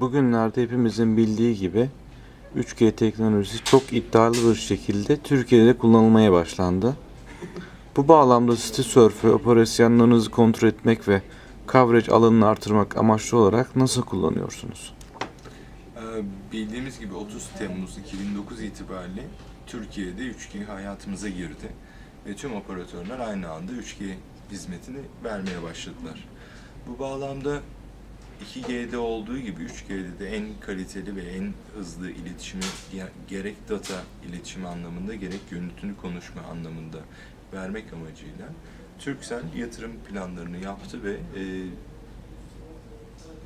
Bugünlerde hepimizin bildiği gibi 3G teknolojisi çok iddialı bir şekilde Türkiye'de kullanılmaya başlandı. Bu bağlamda City Surf'ü operasyonlarınızı kontrol etmek ve coverage alanını artırmak amaçlı olarak nasıl kullanıyorsunuz? Ee, Bildiğimiz gibi 30 Temmuz 2009 itibariyle Türkiye'de 3G hayatımıza girdi ve tüm operatörler aynı anda 3G hizmetini vermeye başladılar. Bu bağlamda 2G'de olduğu gibi 3G'de de en kaliteli ve en hızlı iletişimi gerek data iletişimi anlamında gerek görüntülü konuşma anlamında vermek amacıyla Turkcell yatırım planlarını yaptı ve e,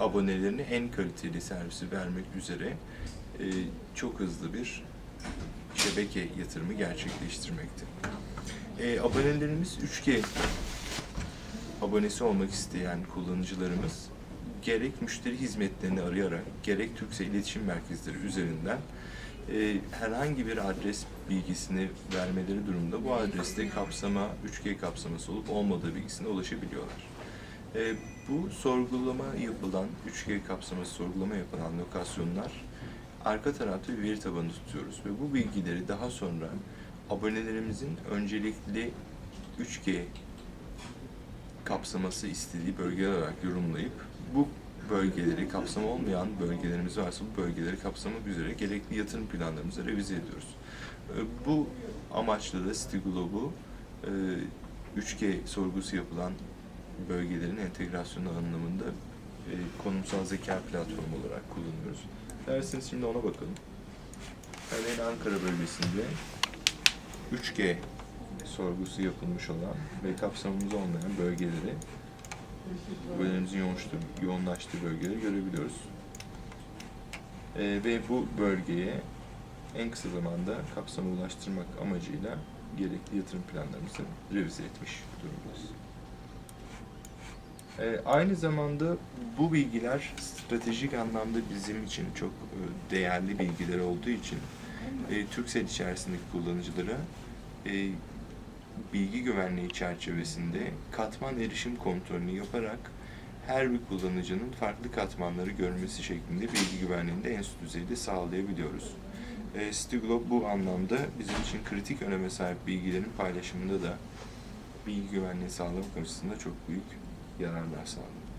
abonelerine en kaliteli servisi vermek üzere e, çok hızlı bir şebeke yatırımı gerçekleştirmekte. E, abonelerimiz 3G abonesi olmak isteyen kullanıcılarımız gerek müşteri hizmetlerini arayarak gerek Türkcell iletişim merkezleri üzerinden e, herhangi bir adres bilgisini vermeleri durumunda bu adreste kapsama 3G kapsaması olup olmadığı bilgisine ulaşabiliyorlar. E, bu sorgulama yapılan, 3G kapsaması sorgulama yapılan lokasyonlar arka tarafta bir veri tabanı tutuyoruz ve bu bilgileri daha sonra abonelerimizin öncelikli 3G kapsaması istediği bölgeler olarak yorumlayıp bu bölgeleri kapsama olmayan bölgelerimiz varsa bu bölgeleri kapsamak üzere gerekli yatırım planlarımızı revize ediyoruz. E, Bu amaçla da City Globe'u e, 3G sorgusu yapılan bölgelerin entegrasyonu anlamında e, konumsal zeka platformu olarak kullanıyoruz. Derseniz şimdi ona bakalım. Örneğin Ankara bölgesinde 3G sorgusu yapılmış olan ve kapsamımız olmayan bölgeleri bölgemizin yoğunlaştığı, bölgeleri görebiliyoruz. E, ve bu bölgeye en kısa zamanda kapsama ulaştırmak amacıyla gerekli yatırım planlarımızı revize etmiş durumdayız. E, aynı zamanda bu bilgiler stratejik anlamda bizim için çok e, değerli bilgiler olduğu için e, Turkcell içerisindeki kullanıcılara e, bilgi güvenliği çerçevesinde katman erişim kontrolünü yaparak her bir kullanıcının farklı katmanları görmesi şeklinde bilgi güvenliğini de en üst düzeyde sağlayabiliyoruz. E, Cityglobe bu anlamda bizim için kritik öneme sahip bilgilerin paylaşımında da bilgi güvenliği sağlamak açısından çok büyük yararlar sağlıyor.